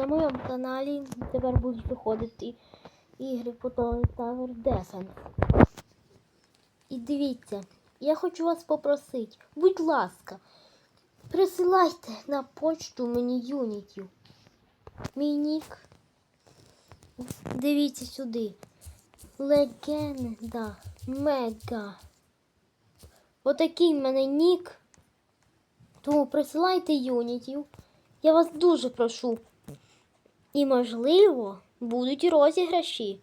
на моєму каналі тепер будуть виходити ігри по Tower Defense. І дивіться, я хочу вас попросити, будь ласка, присилайте на почту мені юнітів. Мій нік. Дивіться сюди. Легенда Мега. Отакий в мене нік. Тому присилайте юнітів. Я вас дуже прошу. І, можливо, будуть розіграші.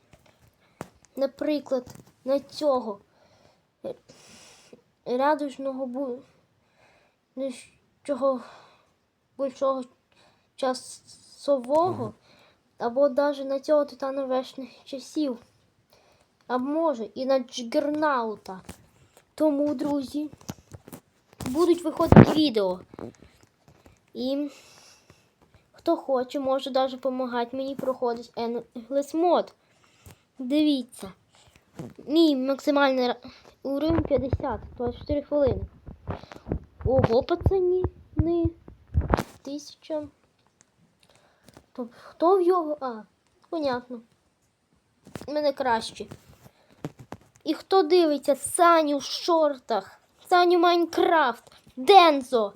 Наприклад, на цього радужного бу... ну, чого большого часового, або навіть на цього титана вешних часів. А може і на Джигернаута. Тому, друзі, будуть виходити відео. І хто хоче, може навіть допомагати мені проходить Endless Mod. Дивіться. Мій максимальний уровень 50, 24 хвилини. Ого, пацані, тисяча. То хто в його? А, понятно. В Мене краще. І хто дивиться Саню в шортах, Саню Майнкрафт, Дензо,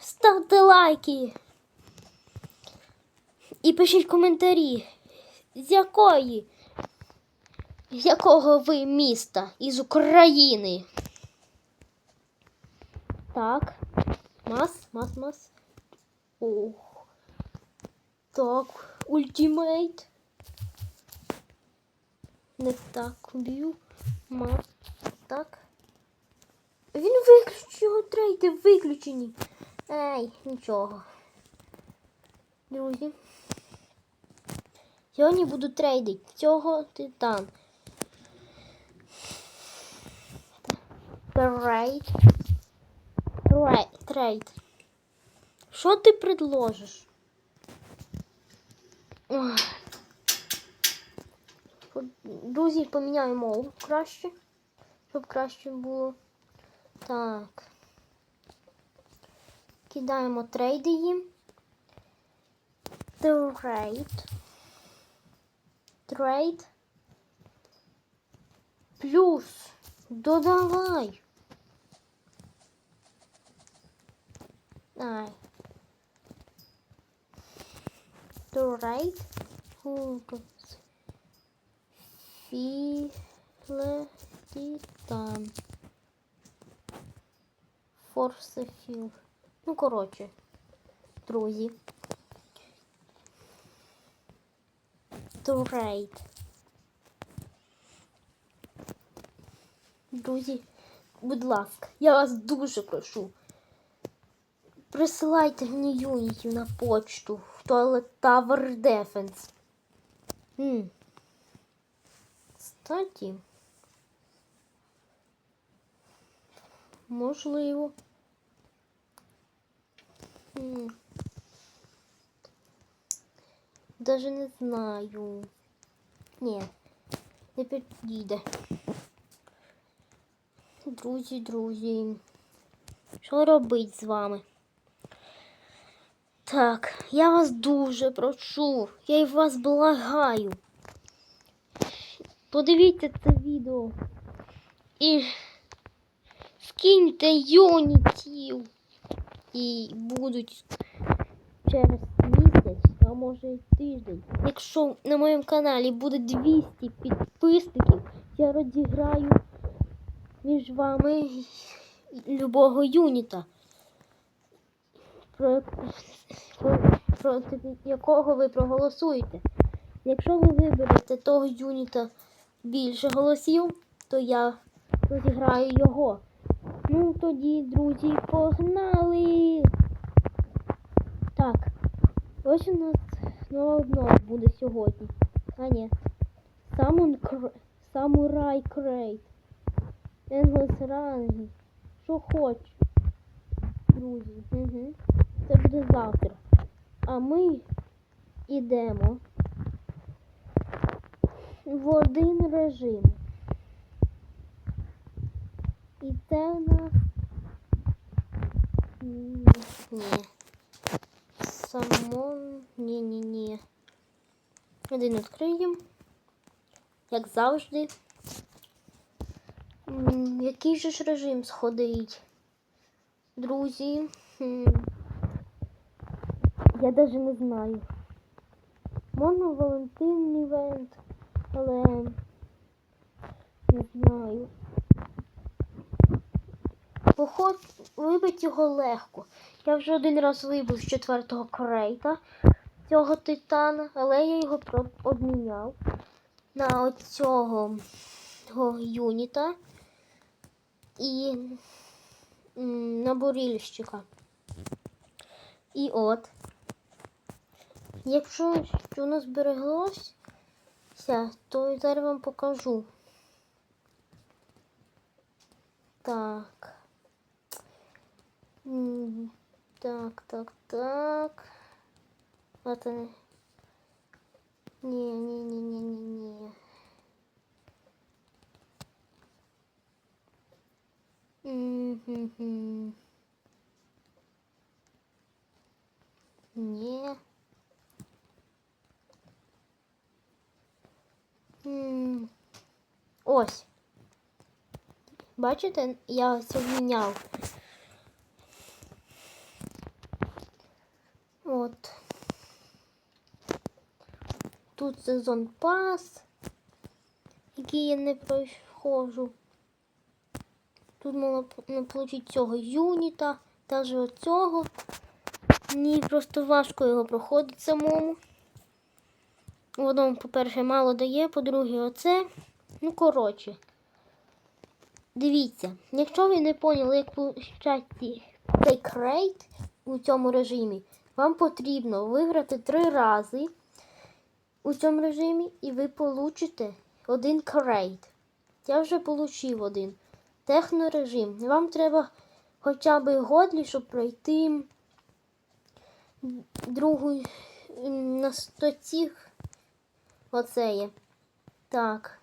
Ставте лайки. І пишіть коментарі, з якої, з якого ви міста із України. Так. Мас, мас, мас. Ох. Так, ультимейт. Не так б'ю. Мас. Так. Він виключив його трейди, виключені. Ей, нічого. Друзі. Сьогодні буду трейдити цього титан. Трейд. Трейд. Трейд. Що ти предложиш? Друзі, поміняю мову краще, щоб краще було. Так. Кидаємо трейди їм. Трейд. Трейд. Плюс. Додавай. Ай. Трейд. Фокус. Філе Титан. Форсе Філ. Ну, коротше, друзі. Трейд. Друзі, будь ласка, я вас дуже прошу. Присилайте мені юнітів на почту в Toilet Tower Defense. М. Кстати, можливо. Даже не знаю. Ні, не підійде. Друзі, друзі. Що робить з вами? Так, я вас дуже прошу. Я й вас благаю. Подивіться це відео. І скиньте юнітів. І будуть через місяць, а може й тиждень. Якщо на моєму каналі буде 200 підписників, я розіграю між вами любого юніта, про, про, проти якого ви проголосуєте. Якщо ви виберете того юніта більше голосів, то я розіграю його. Ну тоді, друзі, погнали! Ось у нас нова обнова буде сьогодні. А ні. Самурай Крейт. Енглес Ранги. Що хочеш. Друзі. Угу. Це буде завтра. А ми йдемо в один режим. І це у нас. М, самому... Ні-ні-ні. Один відкриємо. Як завжди. Який же ж режим сходить? Друзі. Я даже не знаю. Можна Валентин івент, але не знаю. Поход вибити його легко. Я вже один раз вибив з четвертого крейта цього титана, але я його обміняв на оцього го юніта і на бурільщика. І от, якщо у нас збереглося, то зараз вам покажу. Так. М, Так, так, так. Это не. Не, не, не, не, не, не. Мгм. Не. М. Ось. Бачите, я ось обміняв. От. Тут сезон пас, який я не проходжу. Тут можна отримати цього юніта, та оцього. Мені просто важко його проходити самому. Воно, по-перше, мало дає, по-друге, оце. Ну, коротше. Дивіться, якщо ви не поняли, як получати цей крейт у цьому режимі, вам потрібно виграти три рази у цьому режимі, і ви получите один крейт. Я вже получив один. Технорежим. Вам треба хоча б годлі, щоб пройти другу на стоці. Оце є. Так.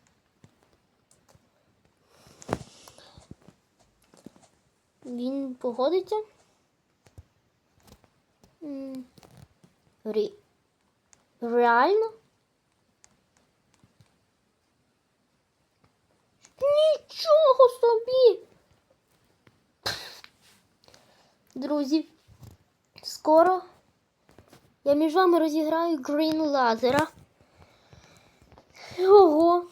Він погодиться? Ре... Реально? Нічого собі. Друзі, скоро я між вами розіграю Green лазера. Ого.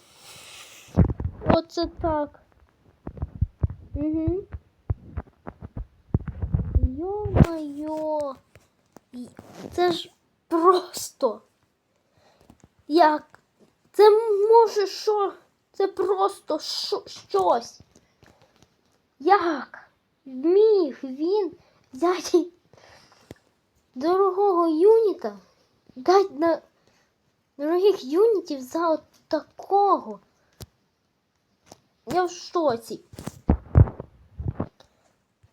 Оце так. Угу. Йо-майо. Це ж просто. Як? Це може що? Це просто що, щось. Як? Міг він взяти дорогого юніта, дати на дорогих юнітів за от такого. Я в шоці.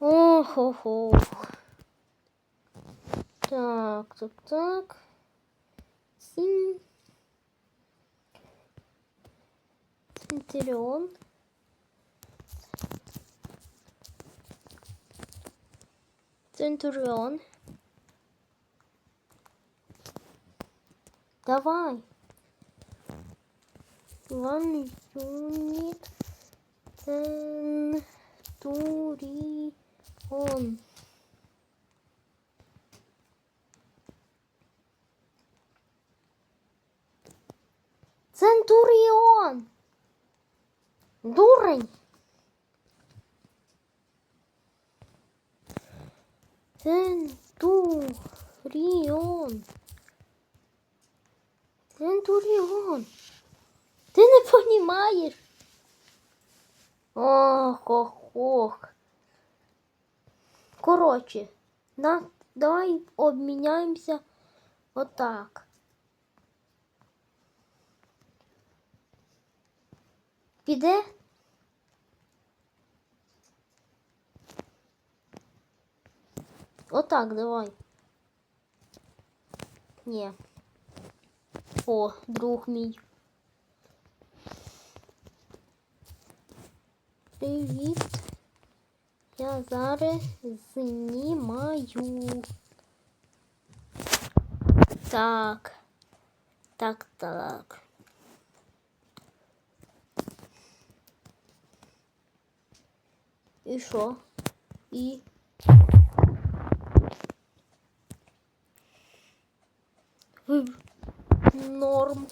Ох-ох-ох. Так, так, так. Сім. Центурион. Центурион. Давай. One unit. Центурион. Центуріон. Центуріон. Ти не понімаєш? Ох, ох, ох. Коротше, на, давай обміняємося отак. Піде? Отак, давай. Ні. О, друг мій. Привіт. Я зараз знімаю. Так. Так, так. І що? І. Норм.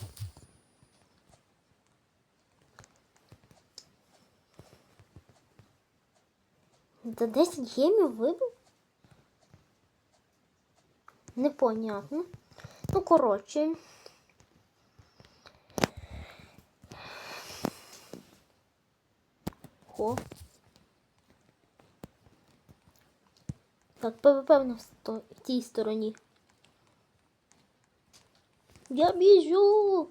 За 10 гемів вибив? Непонятно. Ну, коротше. Хо. Так, ПВП в нас в тій стороні. Я біжу.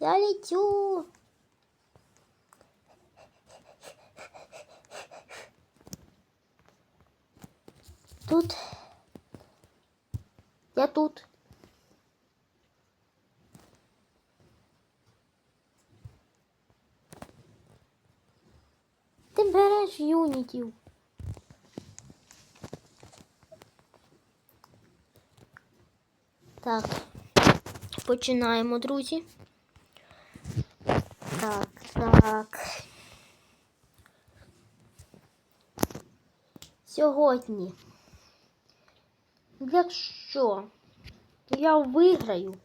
Я лечу. Тут. Я тут. Ти береш юнітів. Так, Починаємо, друзі. Так, так. Сьогодні, якщо я виграю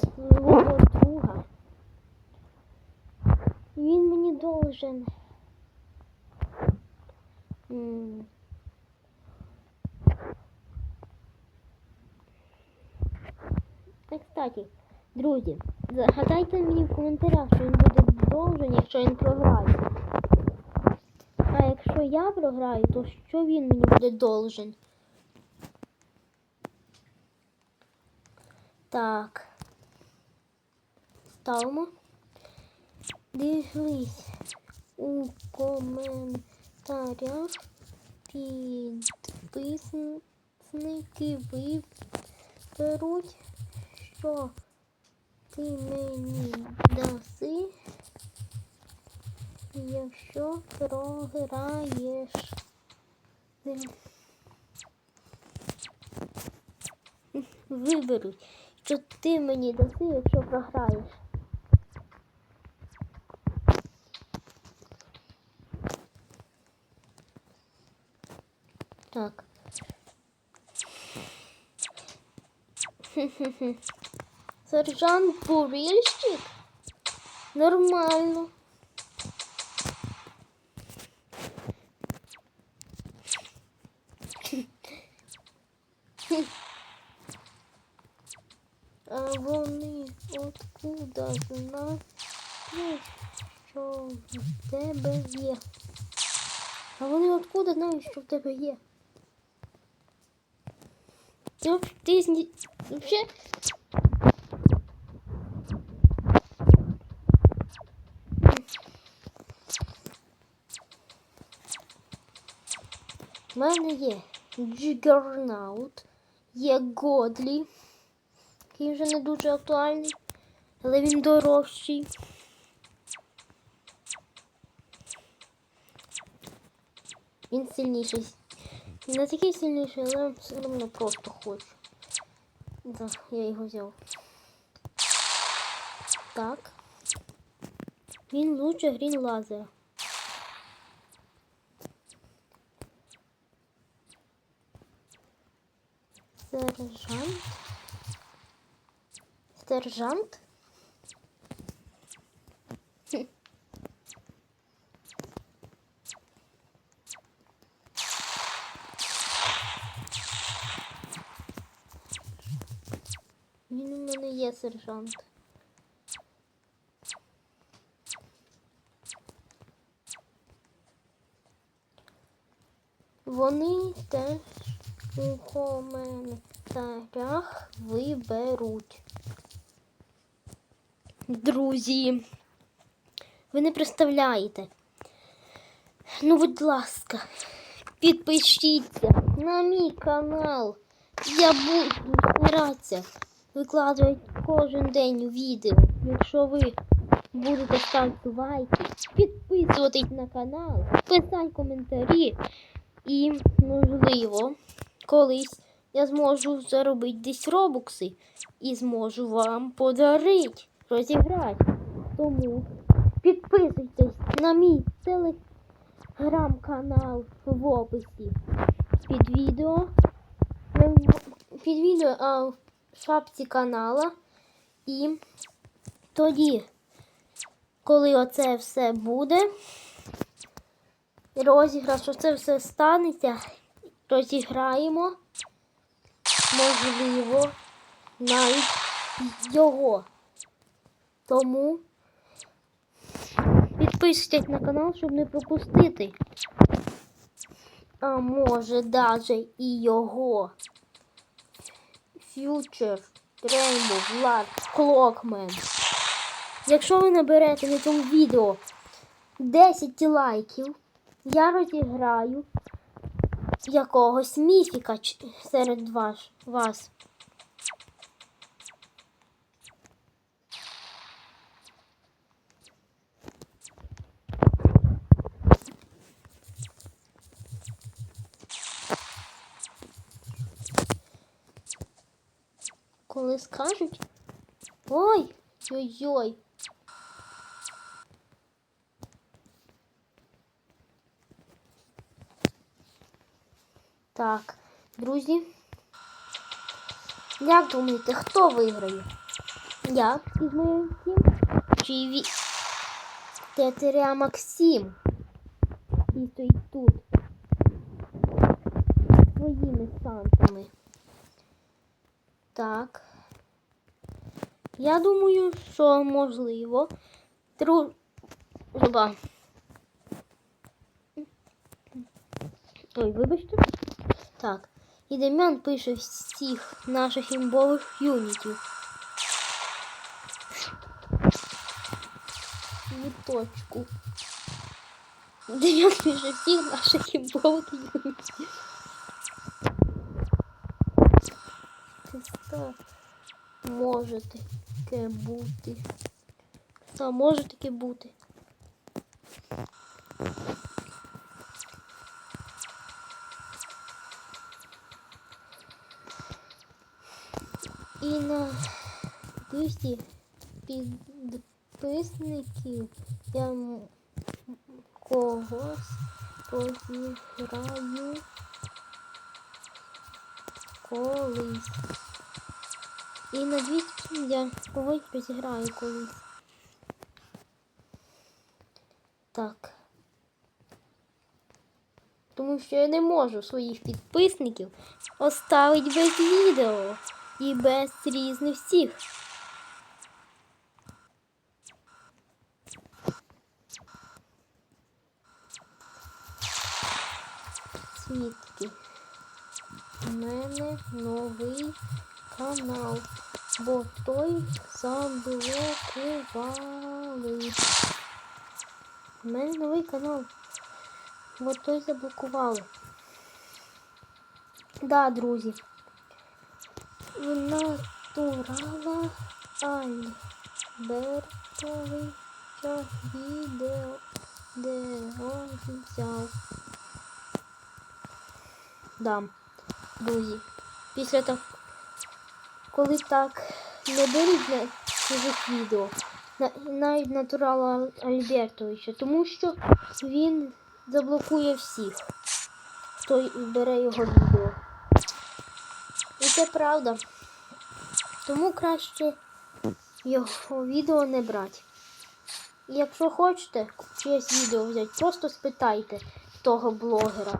свого друга, він мені должен. М, Та, кстати, друзі, загадайте мені в коментарях, що він буде должен, якщо він програє. А якщо я програю, то що він мені буде должен? Так. Ставимо. Дивись у коментарях підписники виберуть, що ти мені даси, якщо програєш. Виберуть, що ти мені даси, якщо програєш. Так. Сержант Бурильщик? Нормально. А вони откуда знають, що в тебе є? А вони откуда знають, що в тебе є? Ти, ти зні... мене є Джигернаут, є Годлі, який вже не дуже актуальний, але він дорожчий. Він сильніший. Не такий сильніший, але все одно просто хочу. Так, я його взяв. Так. Він лучше грін лазера. Сержант. Сержант. Він у мене є сержант. Вони теж у коментарях виберуть. Друзі, ви не представляєте. Ну, будь ласка, підпишіться на мій канал. Я буду старатися викладувати кожен день відео. Якщо ви будете ставити лайки, підписуватись на канал, писати коментарі і, можливо, колись я зможу заробити десь робокси і зможу вам подарити, розіграти. Тому підписуйтесь на мій телеграм-канал в описі під відео. Під відео а в шапці канала. І тоді, коли оце все буде, розіграш, оце все станеться, розіграємо, можливо, навіть його. Тому підписуйтесь на канал, щоб не пропустити. А може даже і його. Future Rainbow Vlad Clockman. Якщо ви наберете на цьому відео 10 лайків, я розіграю якогось міфіка серед вас. Коли скажуть. Ой, ой-ой. Так, друзі. Як думаєте, хто виграє? Я із моїм тім? Чи ві... Тетеря Максим? І стоїть тут. Своїми сантами. Так. Я думаю, що можливо. Дружба. Ой, вибачте. Так. І Дем'ян пише всіх наших імбових юнітів. Віточку. Дем'ян пише всіх наших імбових юнітів. Це може таке бути. Та може таке бути. І на 200 підписників я когось розіграю колись. І на 200 я когось розіграю колись. Так. Тому що я не можу своїх підписників оставити без відео і без різних всіх. Свідки. У мене новий канал, бо той заблокували. У мене новий канал, бо той заблокували. Да, друзі. В натурала Альбертовича відео, де он взяв. Да, друзі. Після так, коли так не беруть на чужих відео, на, навіть натурала Альбертовича, тому що він заблокує всіх, хто бере його відео. Це правда. Тому краще його відео не брати. Якщо хочете чиєсь відео взяти, просто спитайте того блогера.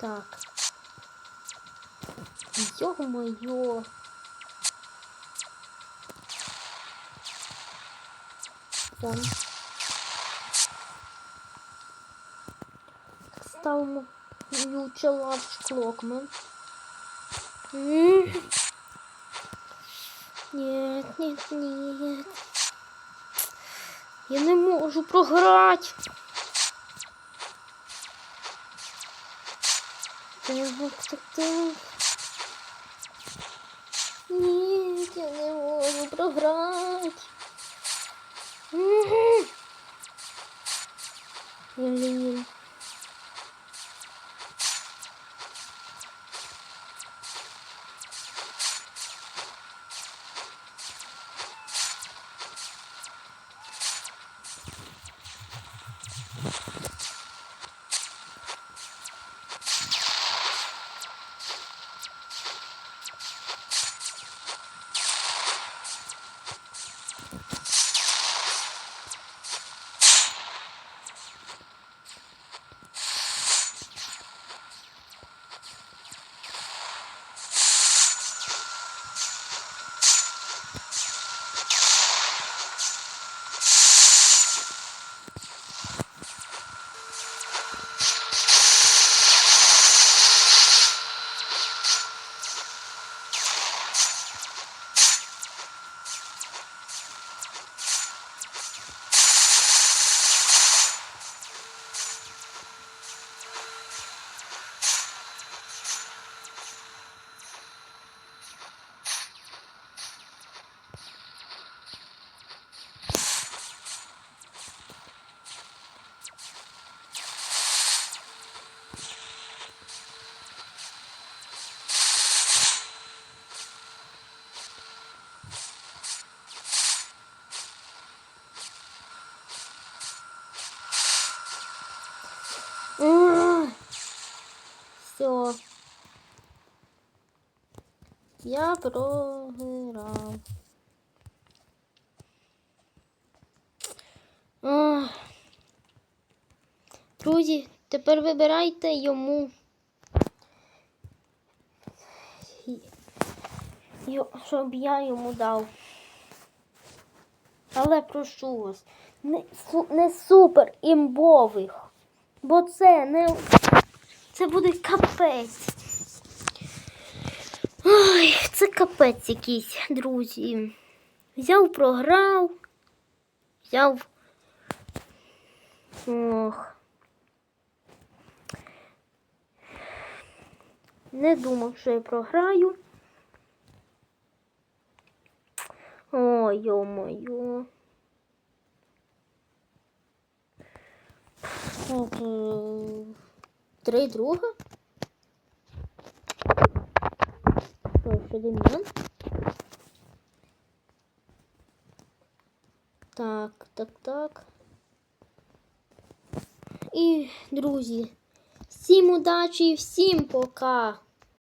Так. Ё-моё. Вон. Ставимо Future Large Clockman. М. Нет, нет, нет. Я не можу програти. Так, так, так. Ні, я не можу програти. Блін. Все. Я програв. Друзі, тепер вибирайте йому. Йо- Щоб я йому дав. Але прошу вас, не, не супер імбових. Бо це не. Це буде капець. Ой, це капець якийсь, друзі. Взяв, програв. Взяв. Ох. Не думав, що я програю. Ой, йо-моє. Так, е, Три друга? Ще? Так, так, так. І, друзі, всім удачі всім пока!